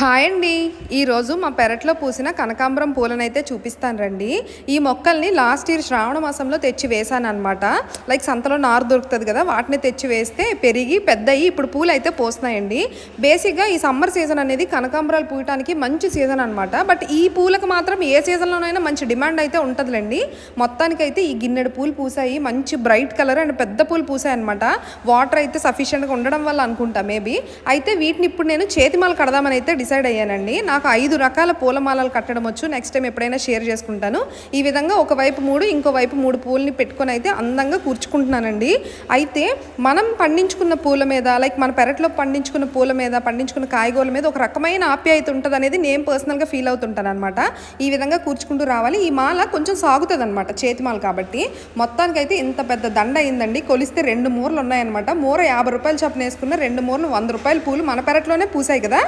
Hi అండి. ఈరోజు మా పెరట్లో పూసిన కనకాంబరం పూలనైతే చూపిస్తాను రండి. ఈ మొక్కల్ని లాస్ట్ ఇయర్ శ్రావణ మాసంలో తెచ్చి వేసాను అనమాట లైక్ సంతలో నారు దొరుకుతుంది కదా వాటిని తెచ్చి వేస్తే పెరిగి పెద్దయి ఇప్పుడు పూలు అయితే పోస్తున్నాయండి. బేసిక్గా ఈ సమ్మర్ సీజన్ అనేది కనకాంబరాలు పూయటానికి మంచి సీజన్ అనమాట బట్ ఈ పూలకు మాత్రం ఏ సీజన్లోనైనా మంచి డిమాండ్ అయితే ఉంటుందిలేండి. మొత్తానికైతే ఈ గిన్నెడు పూలు పూసాయి మంచి బ్రైట్ కలర్ అండ్ పెద్ద పూలు పూసాయి అనమాట వాటర్ అయితే సఫిషియెంట్గా ఉండడం వల్ల అనుకుంటా మేబీ. అయితే వీటిని ఇప్పుడు నేను చేతిమాల కడదామని అయితే డిసైడ్ అయ్యానండి. నాకు ఐదు రకాల పూలమాలలు కట్టడం వచ్చు. నెక్స్ట్ టైం ఎప్పుడైనా షేర్ చేసుకుంటాను. ఈ విధంగా ఒకవైపు మూడు ఇంకో వైపు మూడు పూలని పెట్టుకొని అయితే అందంగా కూర్చుకుంటున్నానండి. అయితే మనం పండించుకున్న పూల మీద లైక్ మన పెరట్లో పండించుకున్న పూల మీద పండించుకున్న కాయగూరల మీద ఒక రకమైన ఆప్యాయత ఉంటుంది అనేది నేను పర్సనల్గా ఫీల్ అవుతుంటాను అనమాట ఈ విధంగా కూర్చుకుంటూ రావాలి. ఈ మాల కొంచెం సాగుతుంది అనమాట చేతి మాల కాబట్టి. మొత్తానికైతే ఇంత పెద్ద దండ అయిందండి. కొలిస్తే రెండు మూరలు ఉన్నాయన్నమాట మూర యాభై రూపాయలు చొప్పున వేసుకున్న రెండు మూరలు వంద రూపాయల పూలు మన పెరట్లోనే పూసాయి కదా.